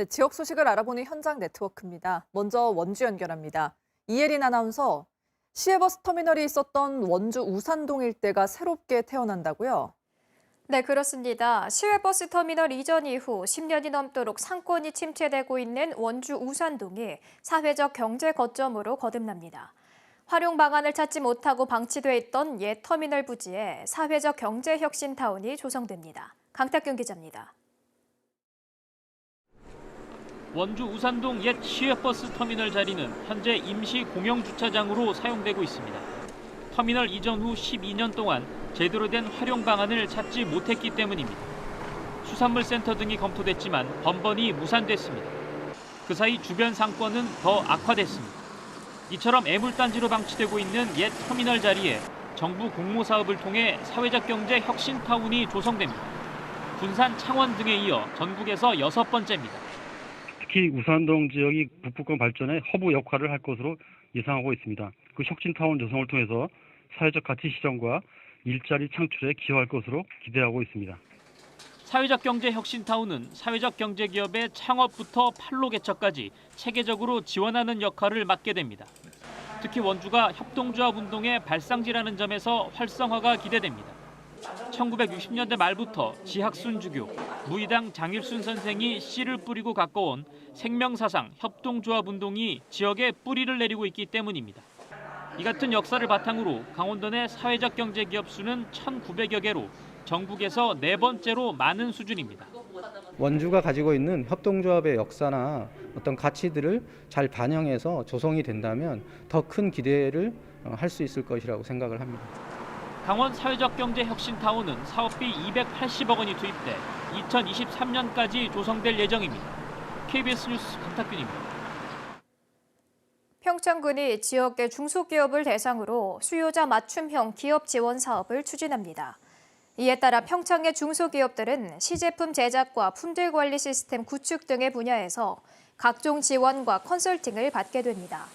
네, 지역 소식을 알아보는 현장 네트워크입니다. 먼저 원주 연결합니다. 이예린 아나운서, 시외버스 터미널이 있었던 원주 우산동 일대가 새롭게 태어난다고요? 네, 그렇습니다. 시외버스 터미널 이전 이후 10년이 넘도록 상권이 침체되고 있는 원주 우산동이 사회적 경제 거점으로 거듭납니다. 활용 방안을 찾지 못하고 방치돼 있던 옛 터미널 부지에 사회적 경제 혁신 타운이 조성됩니다. 강탁균 기자입니다. 원주 우산동 옛 시외버스 터미널 자리는 현재 임시 공영 주차장으로 사용되고 있습니다. 터미널 이전 후 12년 동안 제대로 된 활용 방안을 찾지 못했기 때문입니다. 수산물 센터 등이 검토됐지만 번번이 무산됐습니다. 그 사이 주변 상권은 더 악화됐습니다. 이처럼 애물단지로 방치되고 있는 옛 터미널 자리에 정부 공모 사업을 통해 사회적 경제 혁신 타운이 조성됩니다. 군산, 창원 등에 이어 전국에서 여섯 번째입니다. 특히 우산동 지역이 북부권 발전에 허브 역할을 할 것으로 예상하고 있습니다. 그 혁신타운 조성을 통해서 사회적 가치 실현과 일자리 창출에 기여할 것으로 기대하고 있습니다. 사회적 경제 혁신 타운은 사회적 경제 기업의 창업부터 판로 개척까지 체계적으로 지원하는 역할을 맡게 됩니다. 특히 원주가 협동조합 운동의 발상지라는 점에서 활성화가 기대됩니다. 1960년대 말부터 지학순 주교, 무의당 장일순 선생이 씨를 뿌리고 가꿔온 생명사상 협동조합 운동이 지역에 뿌리를 내리고 있기 때문입니다. 이 같은 역사를 바탕으로 강원도 내 사회적 경제 기업 수는 1,900여 개로 전국에서 네 번째로 많은 수준입니다. 원주가 가지고 있는 협동조합의 역사나 어떤 가치들을 잘 반영해서 조성이 된다면 더 큰 기대를 어, 할수 있을 것이라고 생각을 합니다. 강원 사회적 경제 혁신 타운은 사업비 280억 원이 투입돼 2023년까지 조성될 예정입니다. KBS 뉴스 강탁균입니다. 평창군이 지역의 중소기업을 대상으로 수요자 맞춤형 기업 지원 사업을 추진합니다. 이에 따라 평창의 중소기업들은 시제품 제작과 품질 관리 시스템 구축 등의 분야에서 각종 지원과 컨설팅을 받게 됩니다.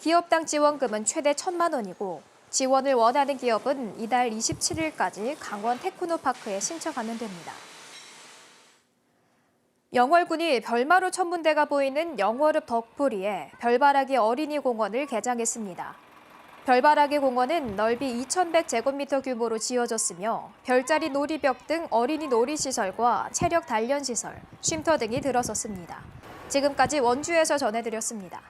기업당 지원금은 최대 1천만 원이고 지원을 원하는 기업은 이달 27일까지 강원 테크노파크에 신청하면 됩니다. 영월군이 별마루 천문대가 보이는 영월읍 덕포리에 별바라기 어린이 공원을 개장했습니다. 별바라기 공원은 넓이 2,100제곱미터 규모로 지어졌으며 별자리 놀이벽 등 어린이 놀이시설과 체력 단련시설, 쉼터 등이 들어섰습니다. 지금까지 원주에서 전해드렸습니다.